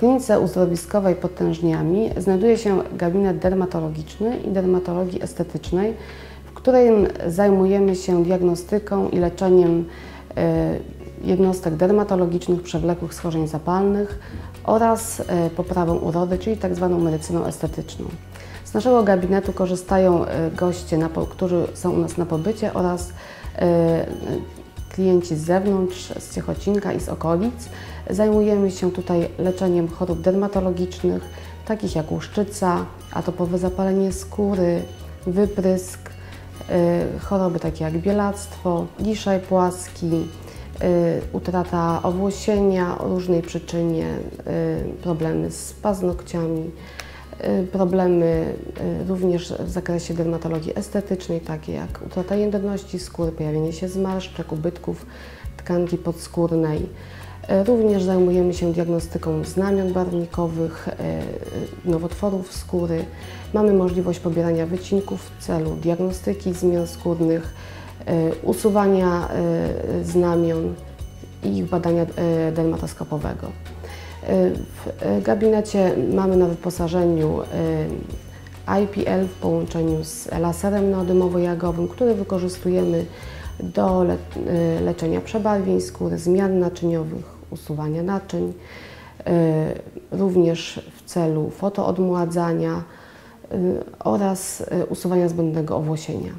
klinice uzdrowiskowej pod Tężniami znajduje się gabinet dermatologiczny i dermatologii estetycznej, w którym zajmujemy się diagnostyką i leczeniem e, jednostek dermatologicznych przewlekłych schorzeń zapalnych oraz e, poprawą urody, czyli tzw. medycyną estetyczną. Z naszego gabinetu korzystają e, goście, którzy są u nas na pobycie oraz klienci z zewnątrz, z Ciechocinka i z okolic. Zajmujemy się tutaj leczeniem chorób dermatologicznych, takich jak łuszczyca, atopowe zapalenie skóry, wyprysk, y, choroby takie jak bielactwo, liszaj płaski, y, utrata owłosienia o różnej przyczynie, y, problemy z paznokciami, problemy również w zakresie dermatologii estetycznej, takie jak utrata jędrności skóry, pojawienie się zmarszczek, ubytków tkanki podskórnej. Również zajmujemy się diagnostyką znamion barwnikowych, nowotworów skóry. Mamy możliwość pobierania wycinków w celu diagnostyki zmian skórnych, usuwania znamion i ich badania dermatoskopowego. W gabinecie mamy na wyposażeniu IPL w połączeniu z laserem neodymowo-jagowym, który wykorzystujemy do le leczenia przebarwień skóry, zmian naczyniowych, usuwania naczyń, również w celu fotoodmładzania oraz usuwania zbędnego owłosienia.